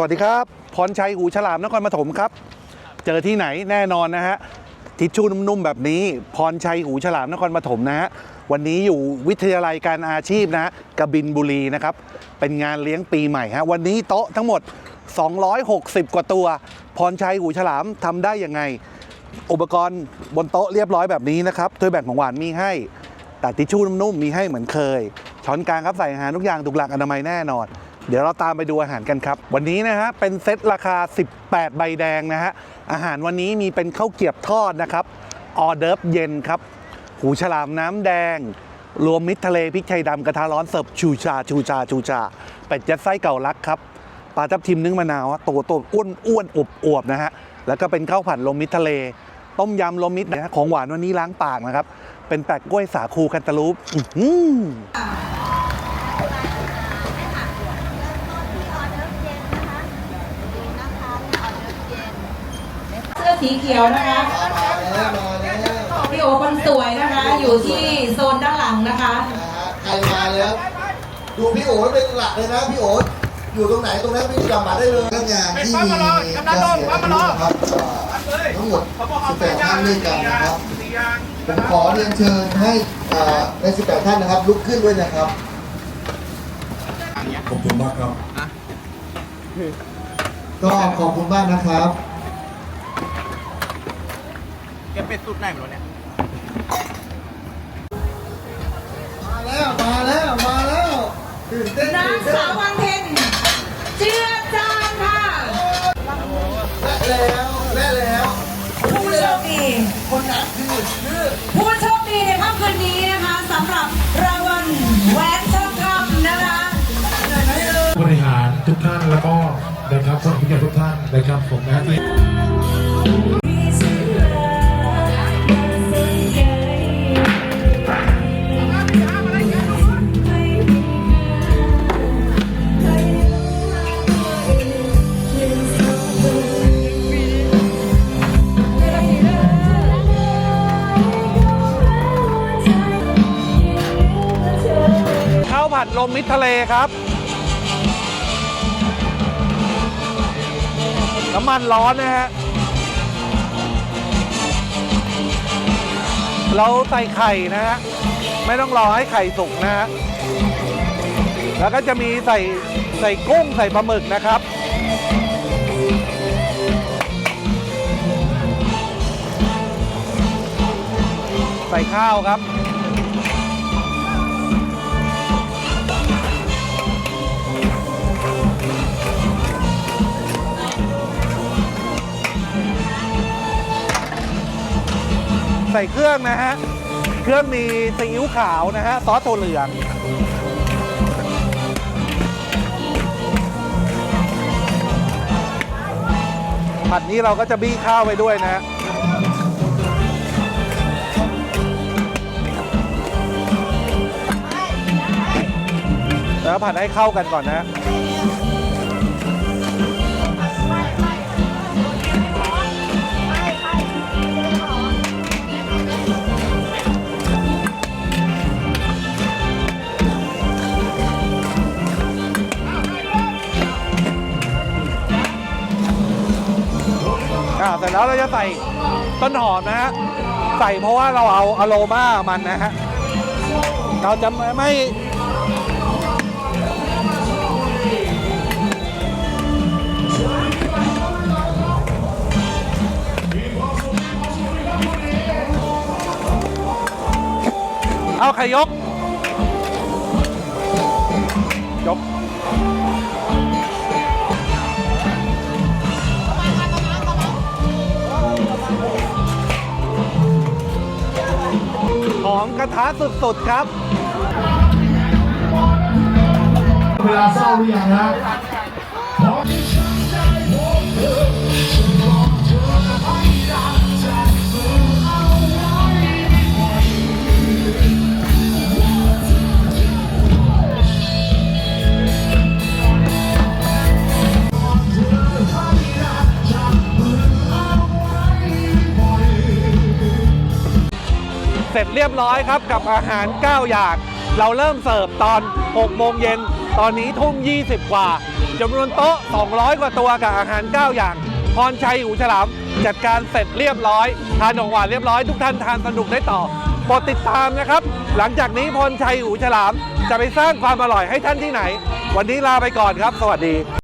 สวัสดีครับ พรชัยหูฉลามนครปฐมครับ เจอที่ไหนแน่นอนนะฮะ ทิชชู่นุ่มๆแบบนี้ พรชัยหูฉลามนครปฐมนะฮะ วันนี้อยู่วิทยาลัยการอาชีพนะฮะกบินบุรีนะครับ เป็นงานเลี้ยงปีใหม่ฮะ วันนี้โต๊ะทั้งหมด 260 กว่าตัว พรชัยหูฉลามทำได้ยังไง อุปกรณ์บนโต๊ะเรียบร้อยแบบนี้นะครับถ้วยแบ่งของหวานมีให้ แต่ทิชชู่นุ่มๆมีให้เหมือนเคย ช้อนกลางครับใส่อาหารทุกอย่างถูกหลักอนามัยแน่นอน เดี๋ยวเราตามไปดูอาหารกันครับ วันนี้นะฮะเป็นเซตราคา 18 ใบแดงนะฮะอาหารวันนี้มีเป็นข้าวเกียบทอดนะครับออเดิร์ฟเย็นครับ หูฉลามน้ำแดง รวมมิตรทะเลพริกไทยดำกระทะร้อนเสิร์ฟชูชาชูชาชูชา เป็ดยัดไส้เก่าลักครับปลาทับทิมนึ่งมะนาวอะตัวโตอ้วนอ้วนอบอวบนะฮะแล้วก็เป็นข้าวผัดลมมิตรทะเล ต้มยำลมมิตรนะฮะของหวานวันนี้ล้างปากนะครับ เป็นแปะกล้วยสาคูคันตาลูปอื้อหือ เสื้อสีเขียวนะคะมาแล้วมาแล้วพี่โอคนสวยนะคะ อยู่ที่โซนด้านหลังนะคะนะฮะใครมาแล้วดูพี่โอ๋เป็นหลักเลยนะพี่โอ๋อยู่ตรงไหนตรงนั้นพี่จำมาได้เลยเรื่องงานที่มีกำลังโดนกำลังครับทั้งหมด18ท่านด้วยกันนะครับผมขอเรียนเชิญให้อ่าใน 18 ท่านนะครับ ลุกขึ้นด้วยนะครับขอบคุณมากครับ ก็ขอบคุณมากนะครับ แกเป็ดสุดไหนไม่รู้เนี่ย มาแล้ว มาแล้ว มาแล้วตื่นเต้นนางสาววันเพ็ญเจือจานค่ะและแล้วและแล้ว ผู้โชคดีคนนั้นคือชื่อผู้โชคดีในค่ำคืนนี้นะคะสำหรับรางวัลแหวนทองคำนะคะบริหารทุกท่านแล้วก็นะครับคนพิการทุกท่านนะครับผมนะที่ ลมมิตรทะเลครับน้ำมันร้อนนะฮะ เราใส่ไข่นะฮะ ไม่ต้องรอให้ไข่สุกนะฮะ แล้วก็จะมีใส่ใส่กุ้งใส่ปลาหมึกนะครับ ใส่ข้าวครับ ส่เครื่องนะฮะ เครื่องมีซีอิ๊วขาวนะฮะ ซอสถั่วเหลือง ผัดนี้เราก็จะบี้ข้าวไปด้วยนะฮะแล้วผัดให้เข้ากันก่อนนะ อ่าเสร็จแล้วเราจะใส่ต้นหอมนะฮะใส่เพราะว่าเราเอาอโรมามันนะฮะเราจะไม่ไมเอาใครยก กระทะสุดๆครับ เวลาเศร้าหรือยังฮะ ร็จเรียบร้อยครับกับอาหาร 9 อย่าง เราเริ่มเสิร์ฟตอน 6 โมงเย็น ตอนนี้ทุ่ม 20 กว่าจำนวนโต๊ะ 200 กว่าตัวกับอาหาร 9 อย่าง พรชัยหูฉลาม จัดการเสร็จเรียบร้อย ทานของหวานเรียบร้อย ทุกท่านทานสนุกได้ต่อโปรดติดตามนะครับ หลังจากนี้พรชัยหูฉลาม จะไปสร้างความอร่อยให้ท่านที่ไหน วันนี้ลาไปก่อนครับ สวัสดี